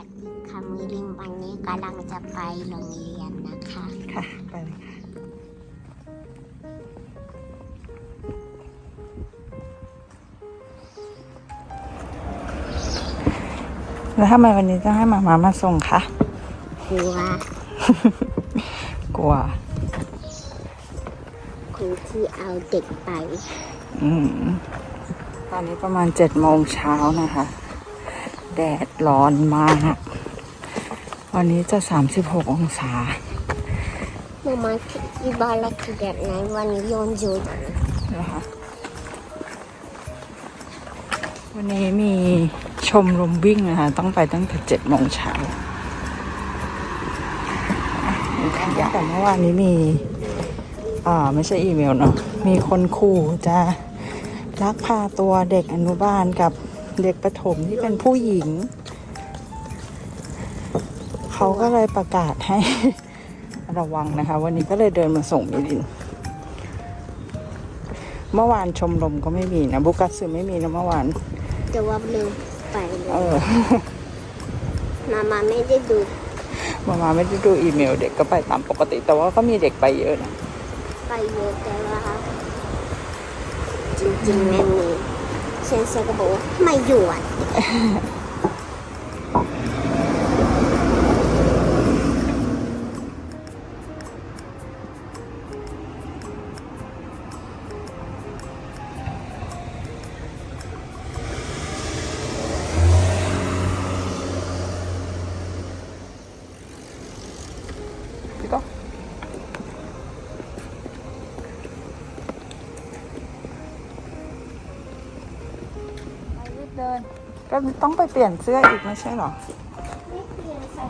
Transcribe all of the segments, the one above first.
วัสดีค่ะมือลิงวันนี้กำลังจะไปโรงเรียนนะคะ ค่ะ ไปเลยค่ะแล้วทำไมวันนี้ต้องให้มามามาส่งคะกลัว กลัวคนที่เอาเด็กไป อืม ตอนนี้ประมาณเจ็ดโมงเช้านะคะ แดดร้อนมาก วันนี้จะสามสิบหกองศามามาที่บ้านเราคือแบบไหนวันนี้โยนจุดนะคะวันนี้มีชมรมวิ่งนะคะ ต้องไปตั้งแต่เจ็ดโมงเช้าแต่เมื่อวานนี้มีอ่าไม่ใช่อีเมลเนาะมีคนขู่จะลักพาตัวเด็กอนุบาลกับ เด็กประถมที่เป็นผู้หญิง เขาก็เลยประกาศให้ ระวังนะคะ วันนี้ก็เลยเดินมาส่งมิลิน เมื่อวานชมรมก็ไม่มีนะบุกัสสึไม่มีนะเมื่อวาน แต่ว่าลืมไปเลเอยอมามาไม่ได้ดูมามาไม่ได้ดูอีเมล เด็กก็ไปตามปกติ แต่ว่าก็มีเด็กไปเยอะนะไปเยอะแต่ว่าจริงๆไม่มี เชนโซกโบไม่อยู่อะ ปเปลี่ยนเสื้ออีกไม่ใช่หรอไม่เปลี่ยนใส่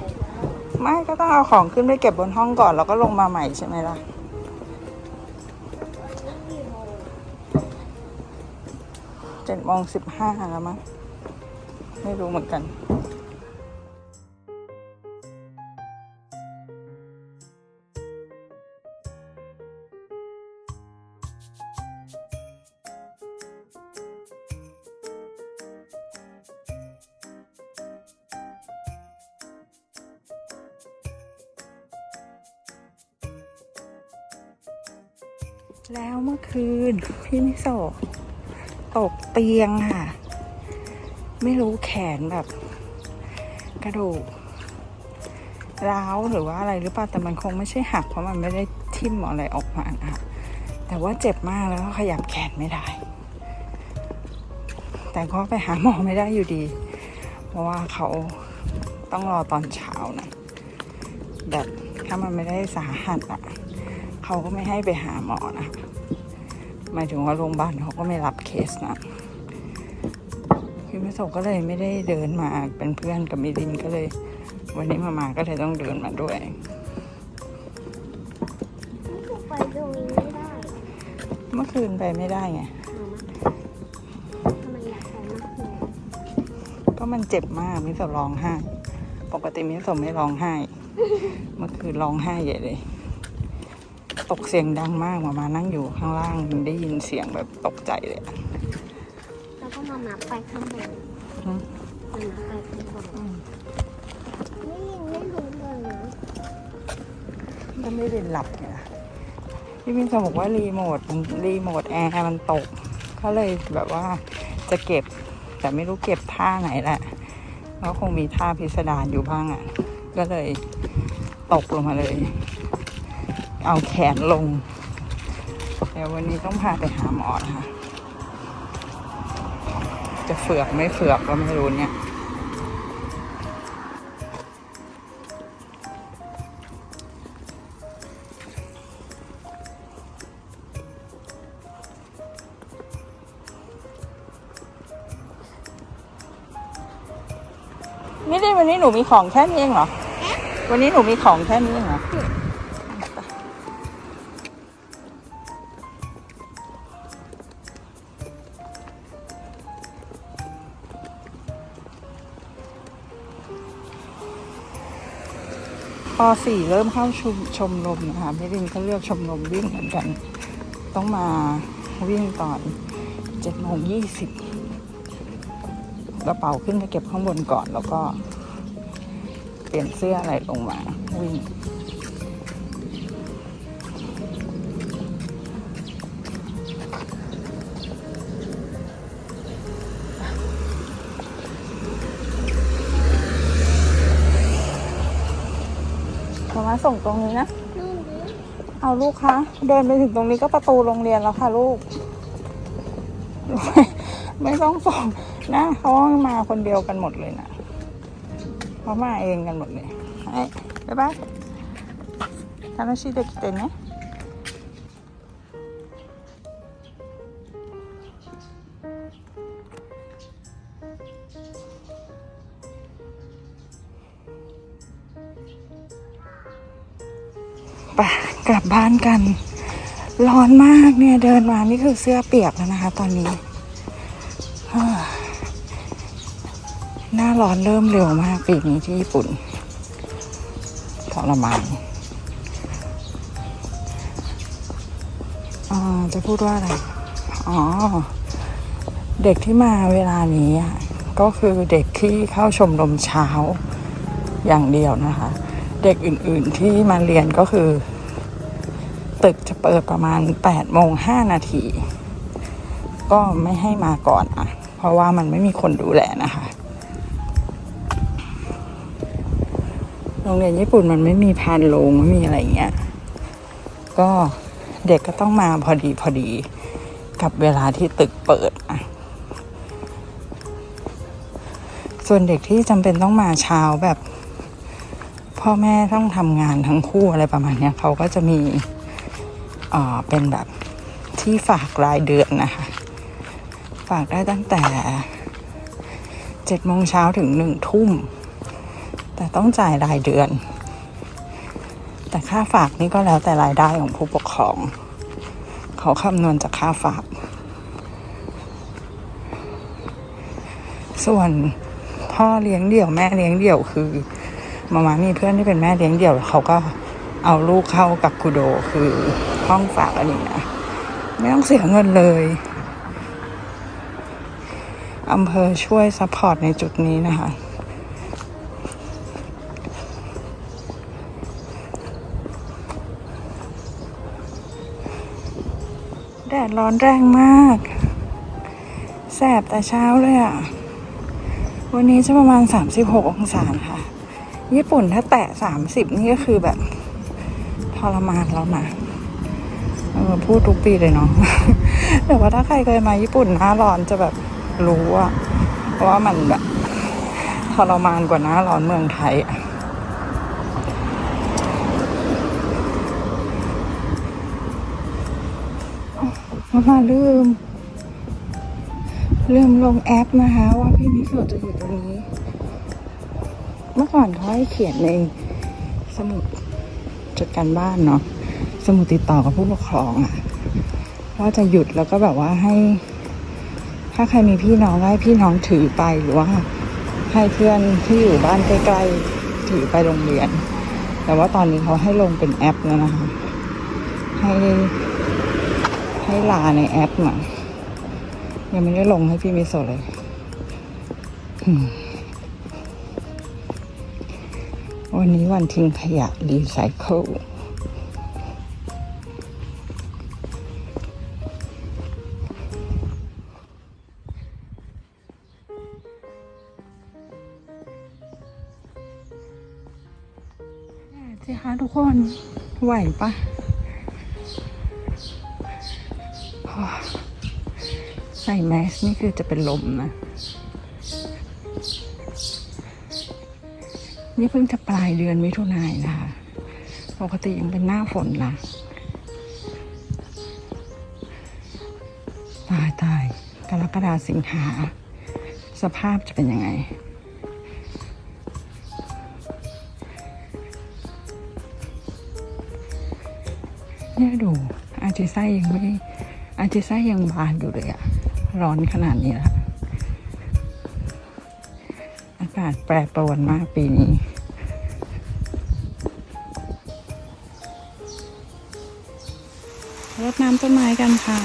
ไม่ก็ต้องเอาของขึ้นไปเก็บบนห้องก่อนแล้วก็ลงมาใหม่ใช่ไหมล่ะ เจ็ดโมงสิบห้าแล้วมั้ง ไม่รู้เหมือนกัน โซตกเตียงค่ะ ไม่รู้แขนแบบ กระดูกร้าวหรือว่าอะไรหรือเปล่าแต่มันคงไม่ใช่หักเพราะมันไม่ได้ทิ่มอะไรออกมานะคะแต่ว่าเจ็บมากแล้วก็ขยับแขนไม่ได้ แต่ก็ไปหาหมอไม่ได้อยู่ดี เพราะว่าเขาต้องรอตอนเช้านะแบบถ้ามันไม่ได้สาหัสอะเขาก็ไม่ให้ไปหาหมอนะ หมายถึงว่าโรงพยาบาลเขาก็ไม่รับเคสนะพี่ประสบก็เลยไม่ได้เดินมาเป็นเพื่อนกับมิลินก็เลย วันนี้มามาก็เลยต้องเดินมาด้วยไปตรงนี้ไม่ได้เมื่อคืนไปไม่ได้ไงทำไมอยากไปมากเลยก็มันเจ็บมากมิสร้องไห้ ปกติมิสไม่ร้องไห้ เมื่อคืนร้องไห้ใหญ่เลย ตกเสียงดังมากมามานั่งอยู่ข้างล่างได้ยินเสียงแบบตกใจเลยอะแล้วก็มามาไปข้างบนอืมมามาไปข้างบนอืมนี่ไม่รู้เลยนะก็ไม่ได้หลับไงพี่มินจะบอกว่ารีโมทมันรีโมทแอร์มันตกก็เลยแบบว่าจะเก็บ แต่ไม่รู้เก็บท่าไหนแหละก็คงมีท่าพิสดารอยู่บ้างอะ ก็เลยตกลงมาเลย เอาแขนลงเดี๋ยววันนี้ต้องพาไปหาหมอนะคะจะเฟือกไม่เฟือกก็ไม่รู้เนี่ยไม่ได้วันนี้หนูมีของแค่นี้เองเหรอ วันนี้หนูมีของแค่นี้เองเหรอ ป .4 เริ่มเข้าชมชมรมนะคะพี่ลินก็เลือกชมรมวิ่งเหมือนกัน ต้องมาวิ่งตอนเจ็ดโมงยี่สิบกระเป๋าขึ้นไปเก็บข้างบนก่อน แล้วก็ เปลี่ยนเสื้ออะไรลงมาวิ่ง ส่งตรงนี้นะ เอาลูกคะ เดินไปถึงตรงนี้ก็ประตูโรงเรียนแล้วค่ะลูก ไม่ไม่ต้องส่งนะเขามาคนเดียวกันหมดเลยนะเขามาเองกันหมดเลยไอ้บ๊ายบาย楽しいできてね ไปกลับบ้านกัน ร้อนมากเนี่ยเดินมานี่คือเสื้อเปียกแล้วนะคะ ตอนนี้หน้าร้อนเริ่มเร็วมากปีนี้ที่ญี่ปุ่นทรมานอ่าจะพูดว่าอะไร อ๋อ เด็กที่มาเวลานี้อะก็คือเด็กที่เข้าชมรมเช้าอย่างเดียวนะคะ เด็กอื่นๆที่มาเรียนก็คือ จะเปิดประมาณ8โมง5นาที ก็ไม่ให้มาก่อนอะ เพราะว่ามันไม่มีคนดูแลนะคะโรงเรียนญี่ปุ่นมันไม่มีพานโรงไม่มีอะไรเงี้ย ก็เด็กก็ต้องมาพอดีพอดีกับเวลาที่ตึกเปิดอะส่วนเด็กที่จำเป็นต้องมาเช้าแบบ พ่อแม่ต้องทำงานทั้งคู่อะไรประมาณเนี้ยเขาก็จะมี เอ่อเป็นแบบที่ฝากรายเดือนนะคะ ฝากได้ตั้งแต่เจ็ดโมงเช้าถึงหนึ่งทุ่ม แต่ต้องจ่ายรายเดือน แต่ค่าฝากนี่ก็แล้วแต่รายได้ของผู้ปกครอง เขาคำนวณจากค่าฝาก ส่วนพ่อเลี้ยงเดี่ยวแม่เลี้ยงเดี่ยวคือมามามีเพื่อนที่เป็นแม่เลี้ยงเดี่ยวเขาก็เอาลูกเข้ากับคุโดคือ ห้องฝากอันนี้นะไม่ต้องเสียเงินเลยอำเภอช่วยซัพพอร์ตในจุดนี้นะคะ แดดร้อนแรงมาก แสบแต่เช้าเลยอะ่ะ วันนี้จะประมาณ 36 องศาค่ะ ญี่ปุ่นถ้าแตะ 30 นี่ก็คือแบบทรมานแล้วนะ เออพูดทุกปีเลยเนาะแต่ว่าถ้าใครเคยมาญี่ปุ่นหน้าร้อนจะแบบรู้อะว่ามันแบบทรมานกว่าหน้าร้อนเมืองไทยมาลืม ลืมลงแอปนะคะว่าพี่มิโซะจะอยู่ตรงนี้ เมื่อก่อนเขาให้เขียนในสมุดจดการบ้านเนาะ สมุดติดต่อกับผู้ปกครองอะว่าจะหยุดแล้วก็แบบว่าให้ ถ้าใครมีพี่น้องให้พี่น้องถือไปหรือว่าให้เพื่อนที่อยู่บ้านใกล้ๆถือไปโรงเรียน แต่ว่าตอนนี้เขาให้ลงเป็นแอปแล้วนะคะ ให้ให้ลาในแอปน่ะยังไม่ได้ลงให้พี่มิโซเลยวันนี้วันทิ้งขยะรีไซเคิล ไหวปะใส่แมสนี่คือจะเป็นลมนะ นี่เพิ่งจะปลายเดือนมิถุนายนนะคะ ปกติยังเป็นหน้าฝนนะตายตายกรกฎาสิงหา สภาพจะเป็นยังไง จิไซยังไม่อาจิไซยังบานอยู่เลยอะร้อนขนาดนี้ละอากาศแปรปรวนมากปีนี้รดน้ำต้นไม้กันค่ะ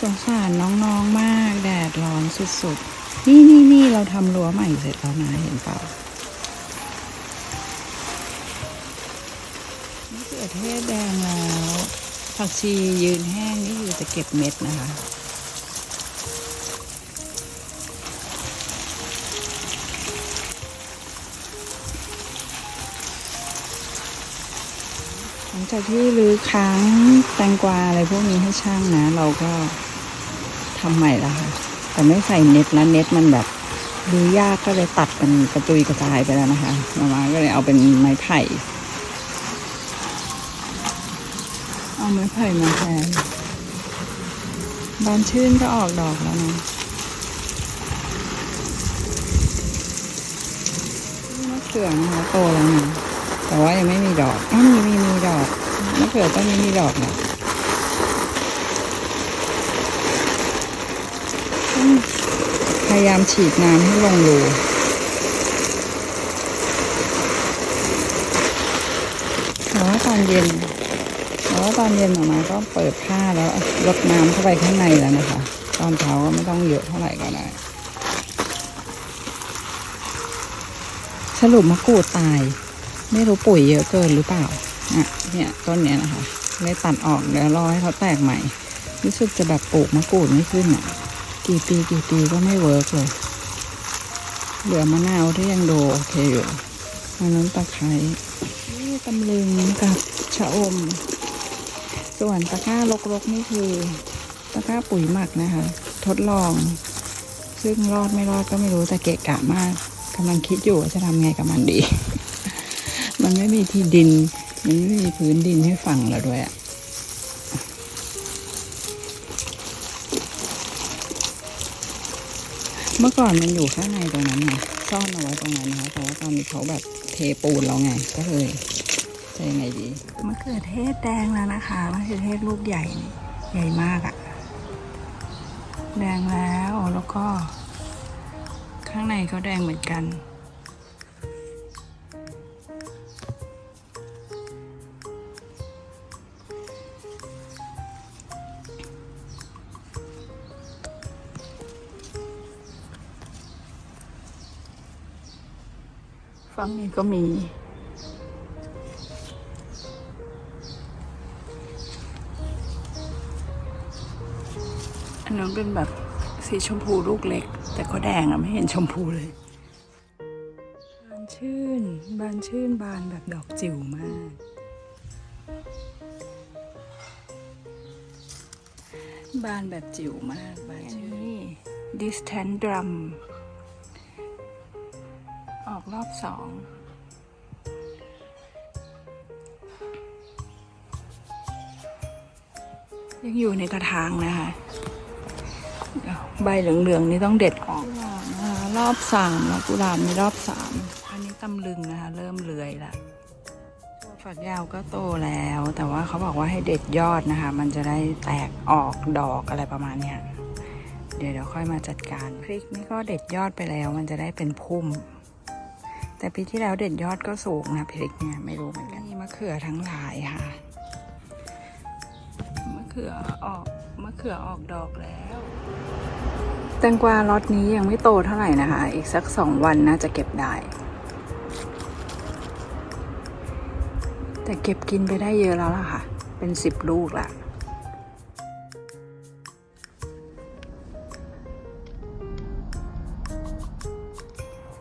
สงสารน้องๆมาก แดดร้อนสุดๆ นี่นี่นี่เราทำรั้วใหม่เสร็จแล้วนะเห็นเปล่านี่คือเทศแดงแล้ว ผักชียืนแห้งนี่คือจะเก็บเม็ดนะคะหลังจากที่รื้อค้างแตงกวาอะไรพวกนี้ให้ช่างนะ เราก็ทำใหม่ละค่ะ แต่ไม่ใส่เน็ตแล้วเน็ตมันแบบรื้อยากก็เลยตัดเป็นกระจุยกระจายไปแล้วนะคะมามาก็เลยเอาเป็นไม้ไผ่ เอา ไม้ไผ่มาแทนบานชื่นก็ออกดอกแล้วนะนี่มะเขือนะคะโตแล้วนะแต่ว่ายังไม่มีดอกอ้าวมีมีมีดอกมะเขือต้นนี้มีดอกนะพยายามฉีดน้ำให้ลงรูแต่ว่าตอนเย็น ตอนเย็นออกมาก็เปิดผ้าแล้วลดน้ำเข้าไปข้างในแล้วนะคะ ตอนเช้าก็ไม่ต้องเยอะเท่าไหร่ก็ได้สรุปมะกรูดตาย ไม่รู้ปุ๋ยเยอะเกินหรือเปล่าอะเนี่ยต้นเนี้ยนะคะเลยตัดออกเดี๋ยวรอให้เขาแตกใหม่ รู้สึกจะแบบปลูกมะกรูดไม่ขึ้นอะ กี่ปีกี่ปีก็ไม่เวิร์กเลย เหลือมะนาวที่ยังดูโอเคอยู่อันนั้นตะไคร้ตำลึงกับชะอม ส่วนตะกร้ารกๆนี่คือตะกร้าปุ๋ยหมักนะคะ ทดลอง ซึ่งรอดไม่รอดก็ไม่รู้แต่เกะกะมากกำลังคิดอยู่ว่าจะทำไงกับมันดี มันไม่มีที่ดิน มันไม่มีพื้นดินให้ฝังแล้วด้วยอะเมื่อก่อนมันอยู่ข้างในตรงนั้นไงซ่อนเอาไว้ตรงนั้นนะคะแต่ว่าตอนนี้เขาแบบเทปูนแล้วไงก็เลย ยังไงดีมะเขือเทศแดงแล้วนะคะมะเขือเทศลูกใหญ่ใหญ่มากอะแดงแล้วแล้วก็ ข้างในก็แดงเหมือนกันฝั่งนี้ก็มี อันเป็นแบบสีชมพูลูกเล็ก แต่ก็แดงอะไม่เห็นชมพูเลย บานชื่น บานชื่นบานแบบดอกจิ๋วมาก บานแบบจิ๋วมากบานชื่นนี่ distant drum ออกรอบสองยังอยู่ในกระถางนะคะ ใบเหลืองๆนี่ต้องเด็ดออกนะคะรอบสามแล้วกุหลาบนี่รอบสามอันนี้ตำลึงนะคะ เริ่มเลื้อยละตัวฝักยาวก็โตแล้ว แต่ว่าเขาบอกว่าให้เด็ดยอดนะคะ มันจะได้แตกออกดอกอะไรประมาณเนี้ยเดี๋ยวเดี๋ยวค่อยมาจัดการพริกนี่ก็เด็ดยอดไปแล้ว มันจะได้เป็นพุ่ม แต่ปีที่แล้วเด็ดยอดก็สูงนะพริกเนี่ยไม่รู้เหมือนกันนี่มะเขือทั้งหลายค่ะมะเขือออกมะเขือออกดอกแล้ว แตงกวาล็อตนี้ยังไม่โตเท่าไหร่นะคะ อีกสักสองวันน่าจะเก็บได้ แต่เก็บกินไปได้เยอะแล้วล่ะค่ะ เป็นสิบลูกละ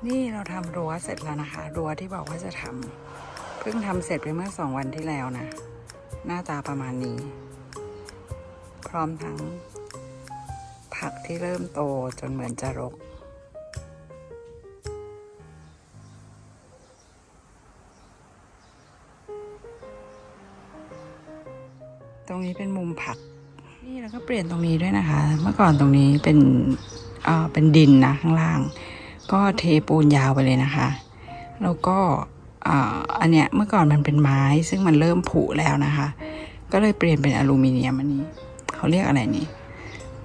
นี่เราทำรั้วเสร็จแล้วนะคะ รั้วที่บอกว่าจะทำเพิ่งทำเสร็จไปเมื่อสองวันที่แล้วนะ หน้าตาประมาณนี้ พร้อมทั้ง ผักที่เริ่มโตจนเหมือนจะรก ตรงนี้เป็นมุมผัก นี่แล้วก็เปลี่ยนตรงนี้ด้วยนะคะ เมื่อก่อนตรงนี้เป็นเอ่อเป็นดินนะข้างล่าง ก็เทปูนยาวไปเลยนะคะ แล้วก็อ่าอันเนี้ยเมื่อก่อนมันเป็นไม้ซึ่งมันเริ่มผุแล้วนะคะ ก็เลยเปลี่ยนเป็นอลูมิเนียมอันนี้ เขาเรียกอะไรนี่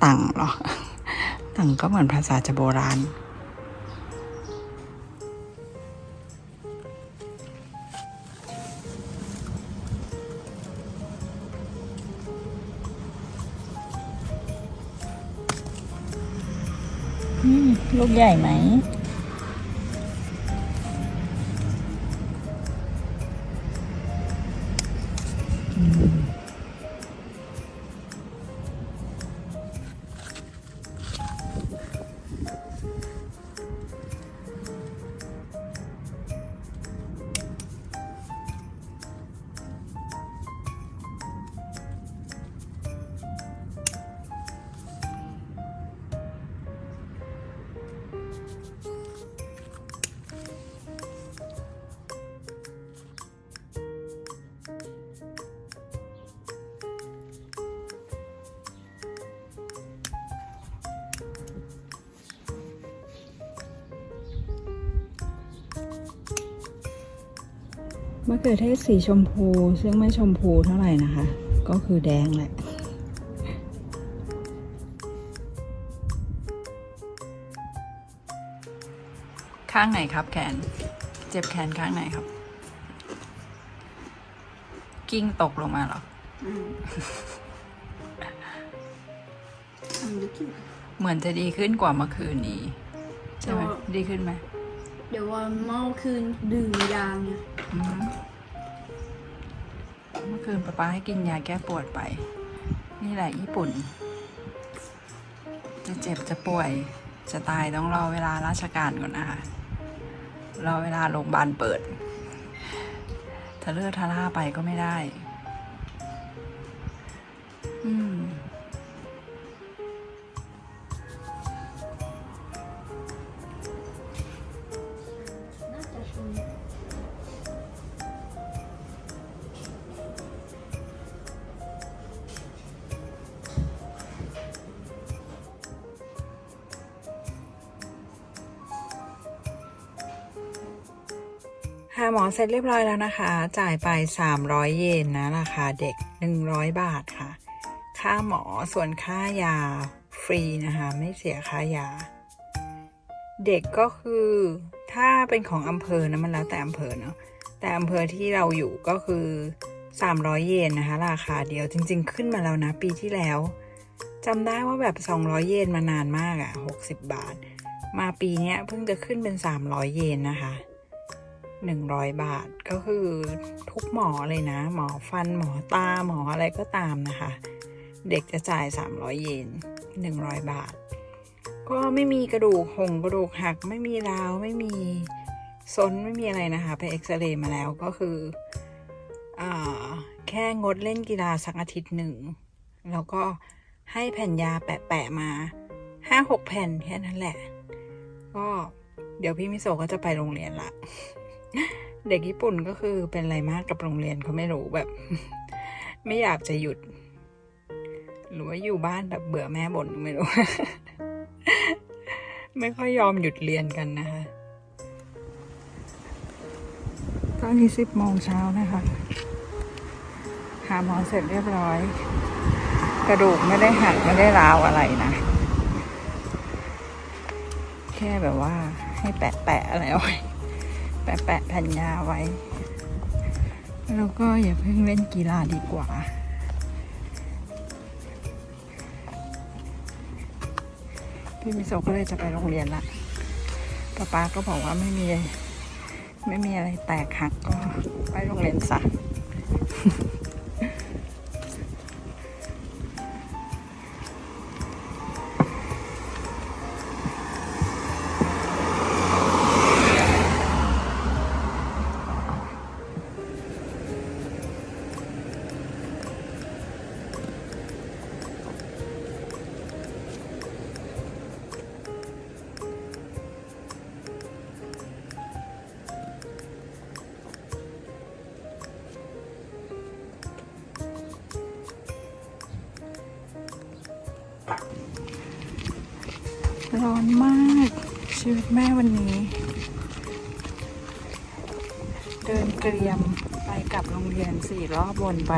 ตังหรอ ตังก็เหมือนภาษาจะโบราณ ลูกใหญ่ไหมะเขือเทศสีชมพู ซึ่งไม่ชมพูเท่าไหร่นะคะ ก็คือแดงแหละข้างไหนครับแขน เจ็บแขนข้างไหนครับ กิ้งตกลงมาเหรอ I'm looking เหมือนจะดีขึ้นกว่าเมื่อคืนนี้ ใช่ไหมก็ดีขึ้นไหม เดี๋ยวว่าเมาคืนดื่มยาไงอืมเมื่อคืนป๊าป๊าให้กินยาแก้ปวดไป นี่แหละญี่ปุ่น จะเจ็บจะป่วยจะตายต้องรอเวลาราชการก่อนนะคะรอเวลาโรงพยาบาลเปิดถ้าเลือดทาร่าไปก็ไม่ได้ อืมาหมอเสร็จเรียบร้อยแล้วนะคะ จ่ายไป 300 เยนนะราคาเด็ก 100 บาทค่ะ ค่าหมอส่วนค่ายาฟรีนะคะ ไม่เสียค่ายา เด็กก็คือถ้าเป็นของอำเภอนะมันแล้วแต่อำเภอเนาะแต่อำเภอที่เราอยู่ก็คือ 300 เยนนะคะ ราคาเดียวจริง ๆ ขึ้นมาแล้วนะ ปีที่แล้วจำได้ว่าแบบ 200 เยนมานานมากอะ่ะ 60 บาท มาปีนี้เพิ่งจะขึ้นเป็น 300 เยนนะคะ 100 บาทก็คือทุกหมอเลยนะ หมอฟันหมอตาหมออะไรก็ตามนะคะ เด็กจะจ่าย 300 เยน100 บาท ก็ไม่มีกระดูกหงกระดูกหักไม่มีราวไม่มีซนไม่มีอะไรนะคะ ไปเอ็กซเรย์มาแล้วก็คืออแค่งดเล่นกีฬาสักอาทิตย์หนึ่ง แล้วก็ให้แผ่นยาแปะๆมาห้าหกแผ่นแค่นั้นแหละ ก็เดี๋ยวพี่มิโซะก็จะไปโรงเรียนละ เด็กญี่ปุ่นก็คือเป็นอะไรมากกับโรงเรียนเขาไม่รู้แบบ ไม่อยากจะหยุด หรือว่าอยู่บ้านแบบเบื่อแม่บ่นไม่รู้ ไม่ค่อยยอมหยุดเรียนกันนะคะตอนนี้สิบโมงเช้านะคะ หาหมอเสร็จเรียบร้อย กระดูกไม่ได้หักไม่ได้ร้าวอะไรนะ แค่แบบว่าให้แปะแปะอะไรเอาไว้ แปะแปะแผ่นยาไว้ แล้วก็อย่าเพิ่งเล่นกีฬาดีกว่า พี่มิโซก็เลยจะไปโรงเรียนละป้าป๊าก็บอกว่าไม่มี ไม่มีอะไรแตกหักก็ไปโรงเรียนซะ เดินเกรียมไปกลับโรงเรียนสี่รอบวนไป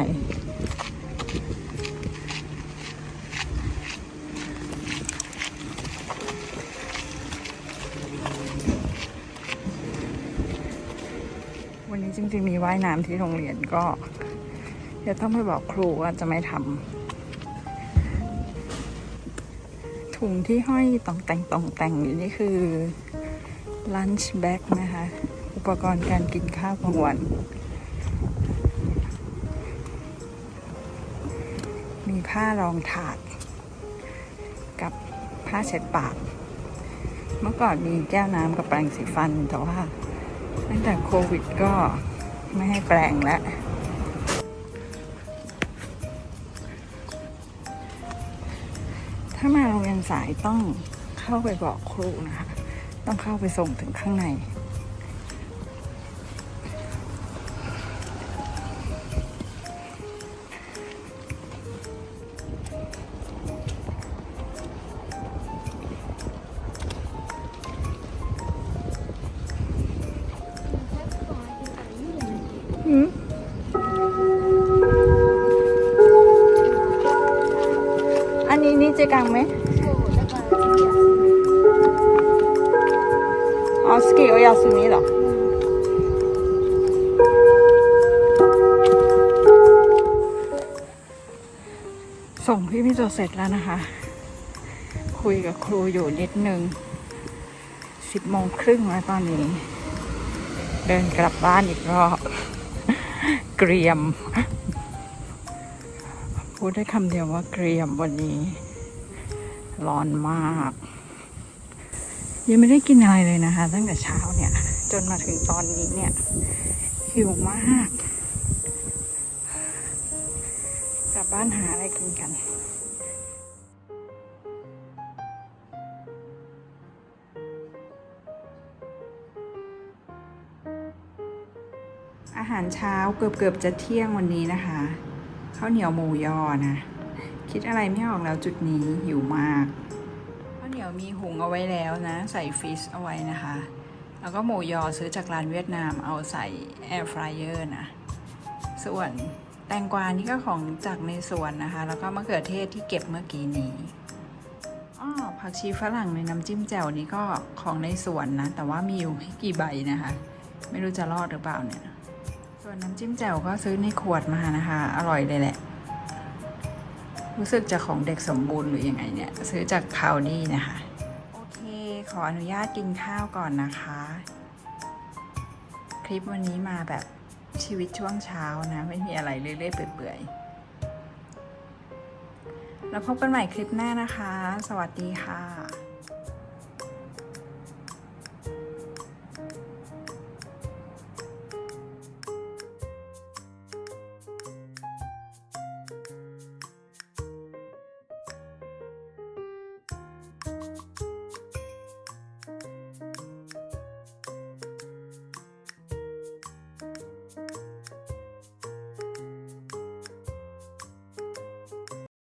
วันนี้จริงๆมีว่ายน้ำที่โรงเรียนก็ เดี๋ยวต้องไปบอกครูว่าจะไม่ทำถุงที่ห้อยต่องแต่งต่องแต่งอยู่นี่คือ lunch bag นะคะ ปกรณ์การกินข้าวกลางวัน มีผ้ารองถาด กับผ้าเช็ดปาก เมื่อก่อนมีแก้วน้ำกับแปรงสีฟัน แต่ว่าตั้งแต่โควิดก็ไม่ให้แปรงแล้วถ้ามาโรงเรียนสายต้องเข้าไปบอกครูนะคะ ต้องเข้าไปส่งถึงข้างใน Ja, ski och Yasumi då. ส่งพี่มิโซเสร็จแล้วนะคะ คุยกับครูอยู่นิดนึงสิบโมงครึ่งแล้วตอนนี้ เดินกลับบ้านอีกรอบเกรียม พูดได้คำเดียวว่าเกรียมวันนี้ ร้อนมาก ยังไม่ได้กินอะไรเลยนะคะ ตั้งแต่เช้าเนี่ย จนมาถึงตอนนี้เนี่ยหิวมาก กลับบ้านหาอะไรกินกันอาหารเช้าเกือบเกือบจะเที่ยงวันนี้นะคะข้าวเหนียวหมูยอนะ คิดอะไรไม่ออกแล้วจุดนี้หิวมาก มีหุงเอาไว้แล้วนะ ใส่ฟรีซเอาไว้นะคะ แล้วก็หมูยอซื้อจากร้านเวียดนามเอาใส่แอร์ฟรายเออร์นะ ส่วนแตงกวานี่ก็ของจากในสวนนะคะ แล้วก็มะเขือเทศที่เก็บเมื่อกี้นี้อ้อผักชีฝรั่งในน้ำจิ้มแจ่วนี้ก็ของในสวนนะ แต่ว่ามีอยู่ไม่กี่ใบนะคะ ไม่รู้จะรอดหรือเปล่าเนี่ย ส่วนน้ำจิ้มแจ่วก็ซื้อในขวดมานะคะ อร่อยเลยแหละ รู้สึกจะของเด็กสมบูรณ์หรือยังไงเนี่ย ซื้อจากคาวดี้นะคะ โอเค ขออนุญาตกินข้าวก่อนนะคะ คลิปวันนี้มาแบบชีวิตช่วงเช้านะ ไม่มีอะไรเรื่อยๆเปื่อยๆ แล้วพบกันใหม่คลิปหน้านะคะ สวัสดีค่ะ